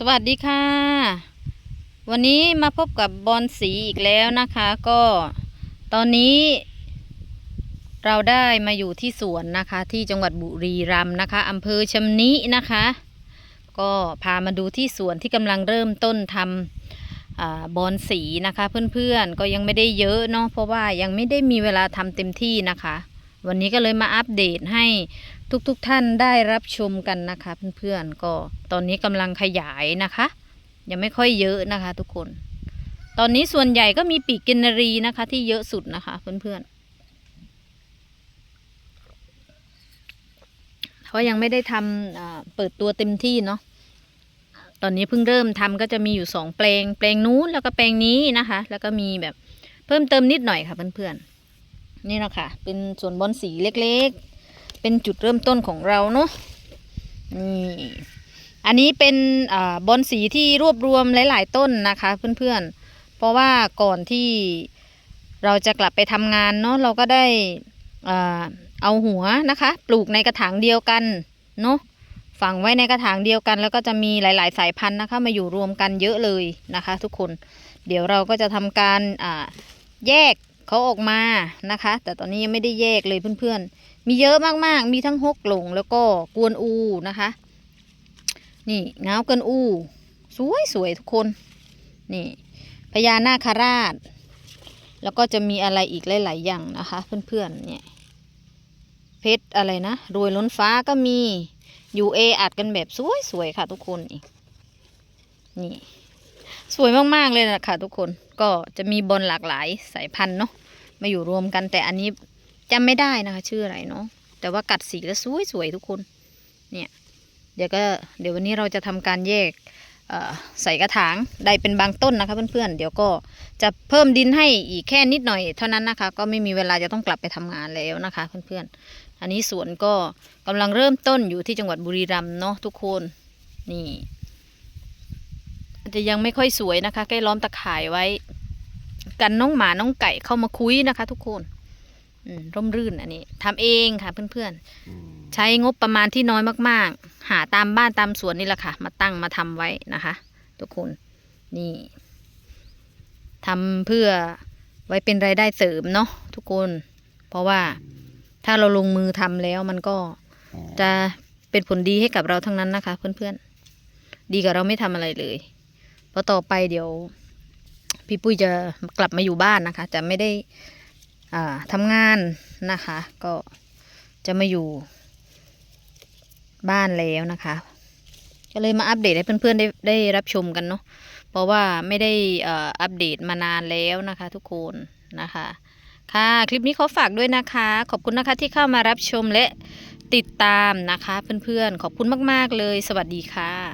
สวัสดีค่ะ วันนี้มาพบกับบอลสีอีกแล้วนะคะ ก็ตอนนี้ เราได้มาอยู่ที่สวนนะคะ ที่จังหวัดบุรีรัมย์นะคะอำเภอชำนินะคะ ก็พามาดูที่สวนที่กำลังเริ่มต้นทำอบอลสีนะคะ เพื่อนๆก็ยังไม่ได้เยอะเนาะเพราะว่ายังไม่ได้มีเวลาทำเต็มที่นะคะ วันนี้ก็เลยมาอัปเดตให้ ทุกๆทท่านได้รับชมกันนะคะเพื่อนๆก็ตอนนี้กำลังขยายนะคะ ยังไม่ค่อยเยอะนะคะ ทุกคน ตอนนี้ส่วนใหญ่ก็มีปีกกินารีนะคะ ที่เยอะสุดนะคะ เพื่อนๆเพราะยังไม่ได้ทำอ่าเปิดตัวเต็มที่เนาะตอนนี้เพิ่งเริ่มทำก็จะมีอยู่สองแปลง แปลงนู้นแล้วก็แปลงนี้นะคะ แล้วก็มีแบบเพิ่มเติมนิดหน่อยค่ะเพื่อนๆนี่นะคะเป็นสวนบอนสีเล็กๆ เป็นจุดเริ่มต้นของเราเนาะนี่อันนี้เป็นอบอนสีที่รวบรวมหลาย ๆ ต้นนะคะเพื่อนๆ เพราะว่าก่อนที่เราจะกลับไปทำงานเนาะเราก็ได้เอาหัวนะคะ ปลูกในกระถางเดียวกันเนาะฝังไว้ในกระถางเดียวกัน แล้วก็จะมีหลาย ๆ สายพันธุ์นะคะ มาอยู่รวมกันเยอะเลยนะคะ ทุกคน เดี๋ยวเราก็จะทำการแยก เขาออกมานะคะ แต่ตอนนี้ยังไม่ได้แยกเลยเพื่อนๆ มีเยอะมากๆ มีทั้งฮกหลงแล้วก็กวนอูนะคะ นี่เงาเกินอู สวยสวยทุกคน นี่พญานาคราช แล้วก็จะมีอะไรอีกหลายๆอย่างนะคะ เพื่อนๆ เนี่ย เพชรอะไรนะ รวยล้นฟ้าก็มี อยู่เออัดกันแบบสวยสวยๆค่ะทุกคนนี่ สวยมากๆเลยนะคะทุกคนก็จะมีบอลหลากหลายสายพันธุ์เนาะมาอยู่รวมกันแต่อันนี้จำไม่ได้นะคะ ชื่ออะไรเนาะแต่ว่ากัดสีแล้วสวยๆทุกคนเนี่ยเดี๋ยวก็เดี๋ยววันนี้เราจะทำการแยกใส่กระถางได้เป็นบางต้นนะคะเพื่อนๆเดี๋ยวก็จะเพิ่มดินให้อีกแค่นิดหน่อยเท่านั้นนะคะ ก็ไม่มีเวลาจะต้องกลับไปทำงานแล้วนะคะเพื่อนๆอันนี้สวนก็กำลังเริ่มต้นอยู่ที่จังหวัดบุรีรัมย์เนาะทุกคนนี่ อาจจะยังไม่ค่อยสวยนะคะ ใกล้ล้อมตะข่ายไว้ กันน้องหมาน้องไก่เข้ามาคุยนะคะ ทุกคนอืมร่มรื่นอันนี้ทำเองค่ะเพื่อนๆ ใช้งบประมาณที่น้อยมาก ๆ หาตามบ้านตามสวนนี่แหละค่ะ มาตั้งมาทำไว้นะคะ ทุกคนนี่ทำเพื่อไว้เป็นรายได้เสริมเนาะทุกคน เพราะว่าถ้าเราลงมือทำแล้วมันก็จะเป็นผลดีให้กับเราทั้งนั้นนะคะ เพื่อนๆ ดีกับเราไม่ทำอะไรเลยเพ ราะต่อไปเดี๋ยว พี่ปุ้ยจะกลับมาอยู่บ้านนะคะ จะไม่ได้ทำงานนะคะ ก็จะมาอยู่บ้านแล้วนะคะ ก็เลยมาอัปเดตให้เพื่อนๆได้ได้รับชมกันเนาะเพราะว่าไม่ได้อัปเดตมานานแล้วนะคะ ทุกคนนะคะ ค่ะคลิปนี้ขอฝากด้วยนะคะ ขอบคุณนะคะที่เข้ามารับชมและติดตามนะคะ เพื่อนๆขอบคุณมาก ๆ เลย สวัสดีค่ะ